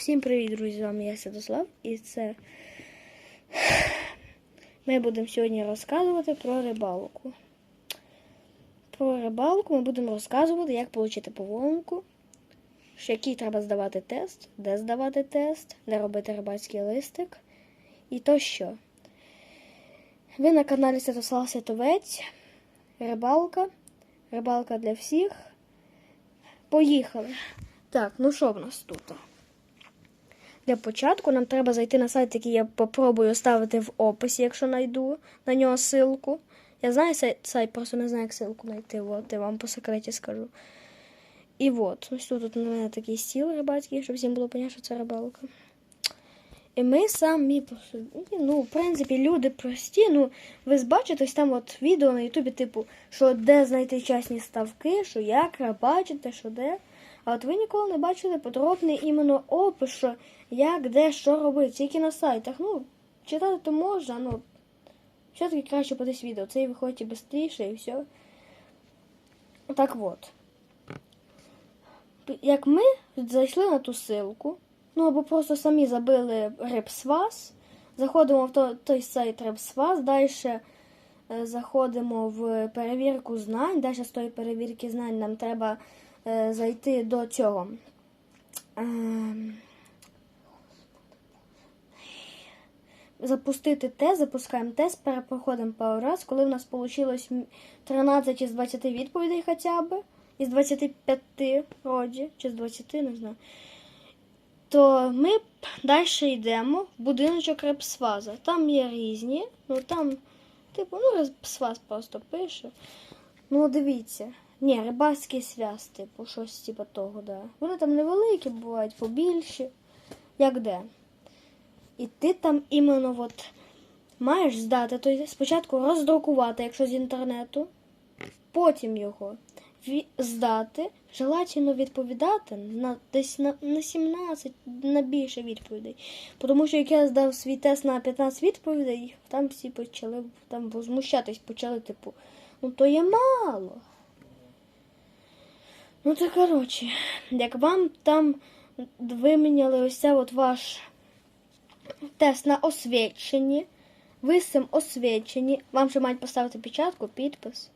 Всім привіт, друзі! З вами я Святослав і це ми будемо сьогодні розказувати про рибалку. Про рибалку ми будемо розказувати, як отримати поволонку, який треба здавати тест, де здавати тест, де робити рибацький листик і то що. Ви на каналі Святослав Святовець. Рибалка. Рибалка для всіх. Поїхали! Так, ну що в нас тут? Для початку нам треба зайти на сайт, який я попробую ставити в описі, якщо знайду на нього ссылку. Я знаю сайт, сайт, просто не знаю, як ссылку знайти. От, я вам по секреті скажу. І от, ось тут, тут у мене такий стіл рибацький, щоб всім було понятно, що це рибалка. І ми самі по собі, ну, в принципі, люди прості. Ну, ви бачите, ось там от відео на Ютубі, типу, що де знайти часні ставки, що як рибачити, що де. А от ви ніколи не бачили подробний іменно опис, як, де, що робити, тільки на сайтах. Ну, читати то можна, ну все-таки краще подивись відео. Це і виходить швидше і все. Так от. Як ми зайшли на ту ссылку, ну або просто самі забили Репсвас, заходимо в той, сайт Репсвас, далі заходимо в перевірку знань, далі з тої перевірки знань нам треба е, зайти до цього. Е, запустити тест, запускаємо тест, перепроходимо пару раз. Коли в нас вийшло 13 із 20 відповідей хоча б, із 25 роді, чи з 20, не знаю, то ми далі йдемо в будиночок Репсваза. Там є різні, ну там, типу, ну, Репсваз просто пише. Ну, дивіться. Ні, рибальський связ, типу, щось типу того, да. Вони там невеликі, бувають побільші. Як де. І ти там іменно от маєш здати, тобто спочатку роздрукувати, якщо з інтернету, потім його здати, желательно відповідати на десь на, на 17, на більше відповідей. Тому що як я здав свій тест на 15 відповідей, там всі почали там возмущатись, почали, типу, ну то є мало. Ну, то коротше, як вам там виміняли ось от ваш тест на освідченні, ви з цим освідчені, вам ще мають поставити печатку, підпис.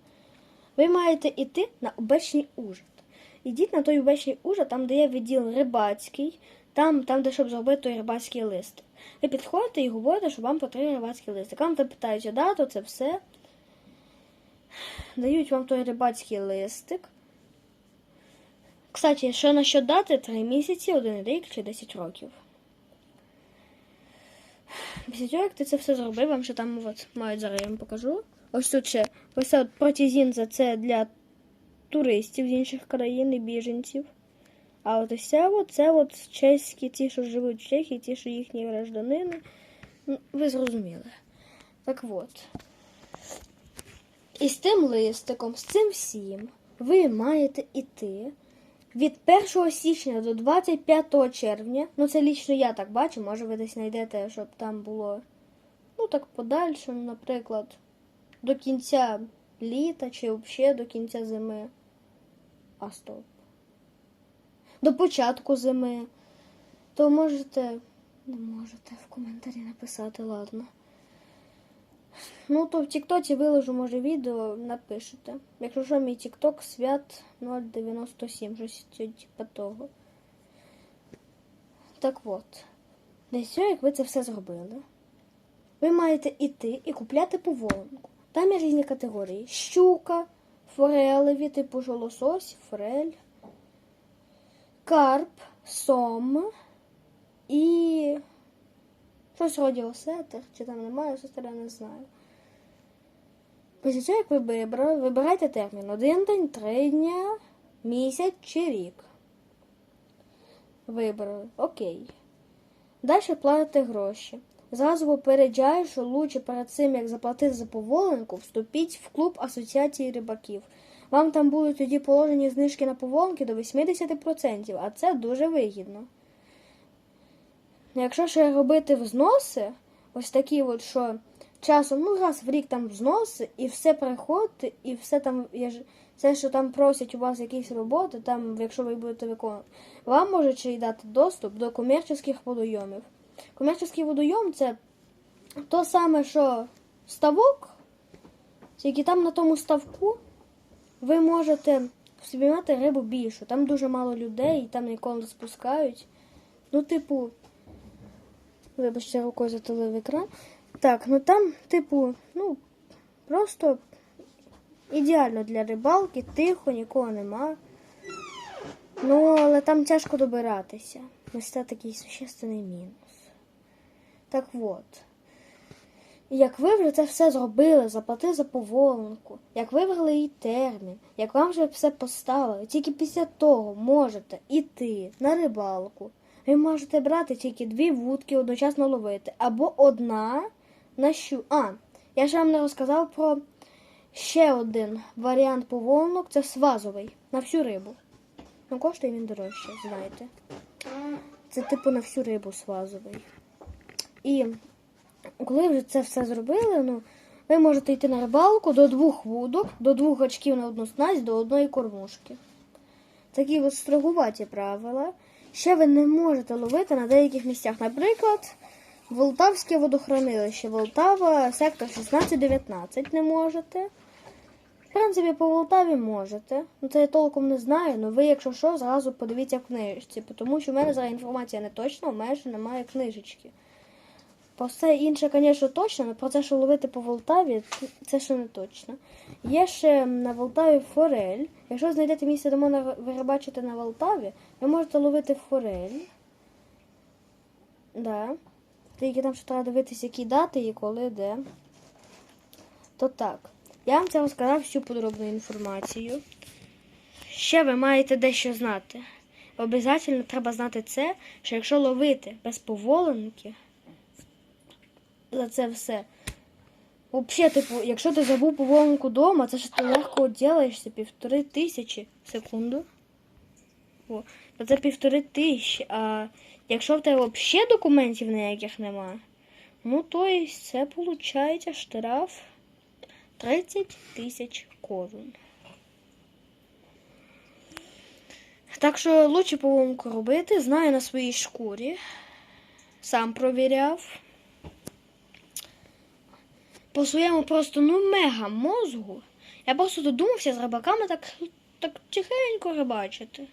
Ви маєте йти на обичний ужин. Ідіть на той обичний ужин, там, де є відділ рибацький, там, там де щоб зробити той рибацький лист. Ви підходите і говорите, що вам потрібен рибацький лист. Вам там питають дату, це все. Дають вам той рибацький листик. Кстати, що на що дати 3 місяці, 1 рік чи 10 років. Після цього, ти це все зробив, вам ще там от, мають зараз я вам покажу. Ось тут ще ось от протизінза це для туристів з інших країн і біженців. А от ось це от, це от чеські, ті, що живуть в Чехії, ті, що їхні гражданини. Ну, ви зрозуміли. Так от. І з тим листиком, з цим всім, ви маєте іти від 1 січня до 25 червня, ну це лічно я так бачу, може ви десь знайдете, щоб там було, ну так подальше, наприклад, до кінця літа чи взагалі до кінця зими. А стоп. До початку зими. То можете, не можете в коментарі написати, ладно. Ну, то в Тіктоці виложу, може, відео, напишете. Якщо що, мій Тікток свят 097, щось типа того. Так от. Десь все, як ви це все зробили, ви маєте іти і купляти поволонку. Там є різні категорії: щука, форелеві, типу жолосось, форель, карп, сом і щось вроді осетр, чи там немає осетра, я не знаю. Після цього, як ви вибрали, вибирайте термін. Один день, три дня, місяць чи рік. Вибрали. Окей. Далі платите гроші. Зразу попереджаю, що лучше перед цим, як заплатити за поволенку, вступіть в клуб Асоціації рибаків. Вам там будуть тоді положені знижки на поволенки до 80%, а це дуже вигідно. Якщо ще робити взноси, ось такі от, що часом, ну раз в рік там взноси, і все приходить, і все там, все, що там просять у вас якісь роботи, там, якщо ви будете виконувати, вам можуть ще й дати доступ до комерційних водойомів. Комерційний водойом це то саме, що ставок, тільки там на тому ставку ви можете спіймати рибу більшу. Там дуже мало людей, там ніколи не спускають. Ну, типу, вибачте, рукою затулив екран. Так, ну там, типу, ну, просто ідеально для рибалки, тихо, нікого нема. Ну, але там тяжко добиратися. Ось це такий существенний мінус. Так от. Як ви вже це все зробили, заплатили за поволенку, як вибрали її термін, як вам вже все поставили, тільки після того можете іти на рибалку. Ви можете брати тільки дві вудки одночасно ловити, або одна на щу. А, я ж вам не розказав про ще один варіант поволонок це свазовий на всю рибу. Ну, коштує він дорожче, знаєте. Це типу на всю рибу свазовий. І коли вже це все зробили, ну, ви можете йти на рибалку до двох вудок, до двох очків на одну снасть, до одної кормушки. Такі от строгуваті правила. Ще ви не можете ловити на деяких місцях. Наприклад, Волтавське водохранилище, Волтава, сектор 16-19 не можете. В принципі, по Волтаві можете. Ну, це я толком не знаю, але ви, якщо що, зразу подивіться в книжці, тому що в мене зараз інформація не точна, у мене ще немає книжечки. Про все інше, звісно, точно, але про те, що ловити по Волтаві, це ще не точно. Є ще на Волтаві форель. Якщо знайдете місце, де можна ви рибачити на Волтаві, ви можете ловити форель. Да. Тільки там ще треба дивитися, які дати і коли, де. То так. Я вам це розказав всю подробну інформацію. Ще ви маєте дещо знати. Обов'язково треба знати це, що якщо ловити без поволенки, за це все. Взагалі, типу, якщо ти забув поволенку вдома, це ж ти легко ділаєшся півтори тисячі секунду. О, то це півтори тисячі. А якщо в тебе взагалі документів ніяких немає, ну то і це виходить штраф 30 тисяч корон. Так що лучше поволенку робити, знаю на своїй шкурі. Сам провіряв по своєму просто ну мега мозгу. Я просто додумався з рибаками так, так тихенько рибачити.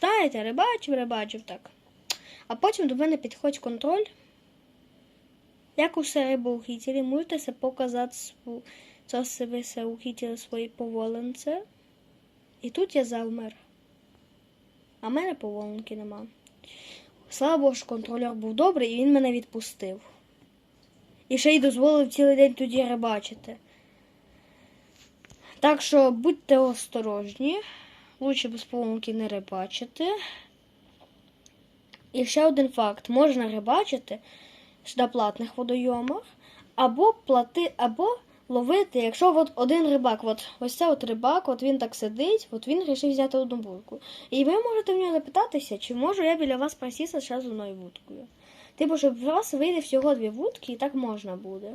Знаєте, рибачив, рибачив так. А потім до мене підходить контроль. Як усе рибоухителі, можете се показати це себе се ухителі свої поволенце. І тут я завмер. А в мене поволенки нема. Слава Богу, що контролер був добрий і він мене відпустив. І ще й дозволив цілий день тоді рибачити. Так що будьте осторожні, лучше без помилки не рибачити. І ще один факт: можна рибачити на платних водойомах, або плати, або ловити, якщо от один рибак, от ось це от рибак, от він так сидить, от він вирішив взяти одну вудку. І ви можете в нього запитатися, чи можу я біля вас просісти ще з одною вудкою. Типу, щоб у вас вийде всього дві вудки, і так можна буде.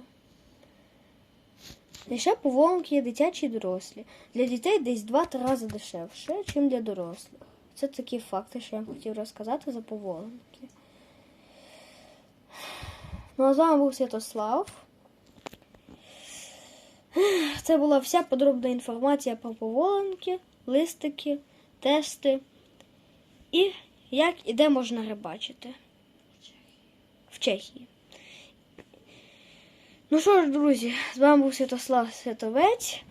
Ще поволонки є дитячі і дорослі. Для дітей десь 2-3 рази дешевше, ніж для дорослих. Це такі факти, що я вам хотів розказати за поволонки. Ну а з вами був Святослав. Це була вся подробна інформація про поволенки, листики, тести і як і де можна рибачити в Чехії. Ну що ж, друзі, з вами був Святослав Святовець.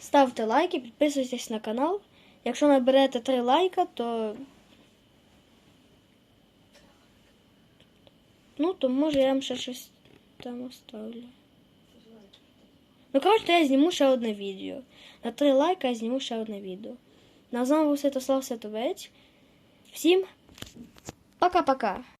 Ставте лайки, підписуйтесь на канал. Якщо наберете 3 лайка, то. Ну, то може я вам ще щось там оставлю. Ну, коротше, я зніму ще одне відео. На 3 лайка я зніму ще одне відео. На з вами був Святослав Святовець. Всім пока-пока!